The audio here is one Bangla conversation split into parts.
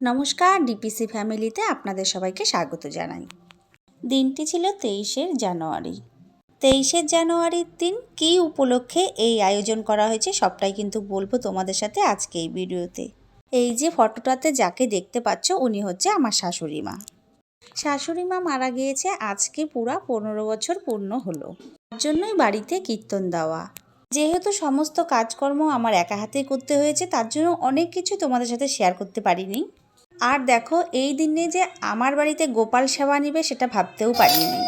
নমস্কার, ডিপিসি ফ্যামিলিতে আপনাদের সবাইকে স্বাগত জানাই। দিনটি ছিল তেইশের জানুয়ারি। তেইশের জানুয়ারির দিন কী উপলক্ষে এই আয়োজন করা হয়েছে সবটাই কিন্তু বলব তোমাদের সাথে আজকে এই ভিডিওতে। এই যে ফটোটাতে যাকে দেখতে পাচ্ছ উনি হচ্ছে আমার শাশুড়ি মা। শাশুড়ি মা মারা গিয়েছে আজকে পুরা পনেরো বছর পূর্ণ হলো। তার জন্যই বাড়িতে কীর্তন দেওয়া। যেহেতু সমস্ত কাজকর্ম আমার একা হাতেই করতে হয়েছে, তার জন্য অনেক কিছু তোমাদের সাথে শেয়ার করতে পারিনি। আর দেখো এই দিনে যে আমার বাড়িতে গোপাল সেবা নিবে সেটা ভাবতেও পারিনি।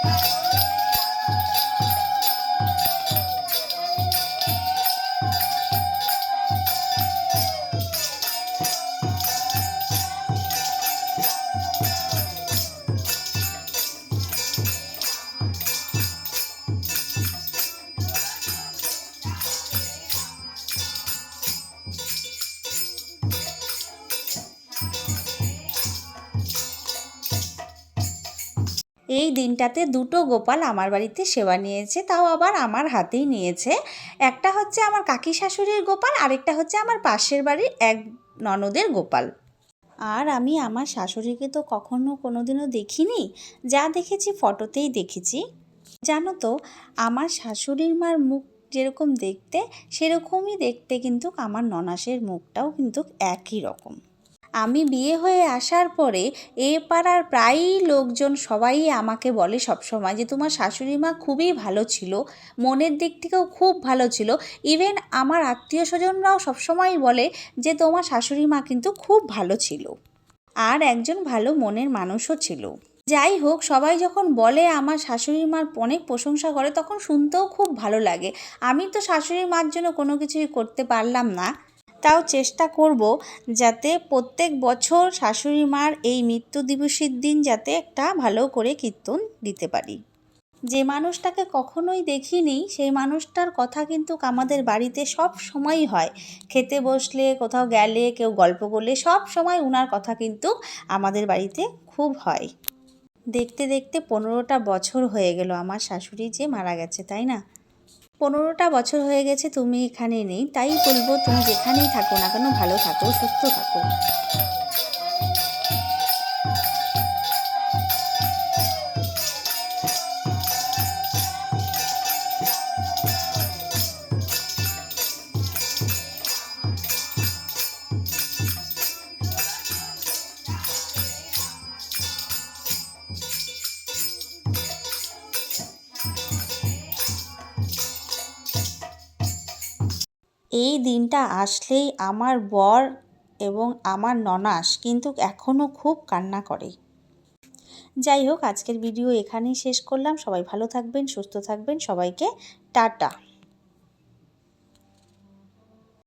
এই দিনটাতে দুটো গোপাল আমার বাড়িতে সেবা নিয়েছে, তাও আবার আমার হাতেই নিয়েছে। একটা হচ্ছে আমার কাকি শাশুড়ির গোপাল, আরেকটা হচ্ছে আমার পাশের বাড়ির এক ননদের গোপাল। আর আমি আমার শাশুড়িকে তো কখনো কোনোদিনও দেখিনি, যা দেখেছি ফটোতেই দেখেছি। জানো তো, আমার শাশুড়ির মার মুখ যেরকম দেখতে, সেরকমই দেখতে কিন্তু আমার ননাসের মুখটাও কিন্তু একই রকম। আমি বিয়ে হয়ে আসার পরে এ পাড়ার প্রায়ই লোকজন সবাই আমাকে বলে সবসময় যে, তোমার শাশুড়ি মা খুবই ভালো ছিল, মনের দিক থেকেও খুব ভালো ছিল। ইভেন আমার আত্মীয় স্বজনরাও সবসময় বলে যে, তোমার শাশুড়ি মা কিন্তু খুব ভালো ছিল আর একজন ভালো মনের মানুষও ছিল। যাই হোক, সবাই যখন বলে আমার শাশুড়ি মার অনেক প্রশংসা করে, তখন শুনতেও খুব ভালো লাগে। আমি তো শাশুড়ি মার জন্য কোনো কিছুই করতে পারলাম না। তাও চেষ্টা করব যাতে প্রত্যেক বছর শাশুড়ি মার এই মৃত্যু দিবসের দিন যাতে একটা ভালো করে কীর্তন দিতে পারি। যে মানুষটাকে কখনোই দেখিনি, সেই মানুষটার কথা কিন্তু আমাদের বাড়িতে সব সময়ই হয়। খেতে বসলে, কোথাও গেলে, কেউ গল্প করলে সব সময় উনার কথা কিন্তু আমাদের বাড়িতে খুব হয়। দেখতে দেখতে পনেরোটা বছর হয়ে গেল আমার শাশুড়ি যে মারা গেছে, তাই না? পনেরোটা বছর হয়ে গেছে তুমি এখানে নেই, তাই বলব তুমি যেখানেই থাকো না কেন, ভালো থাকো, সুস্থ থাকো। এই দিনটা আসলেই আমার বর এবং আমার ননাস কিন্তু এখনও খুব কান্না করে। যাই হোক, আজকের ভিডিও এখানেই শেষ করলাম। সবাই ভালো থাকবেন, সুস্থ থাকবেন। সবাইকে টাটা।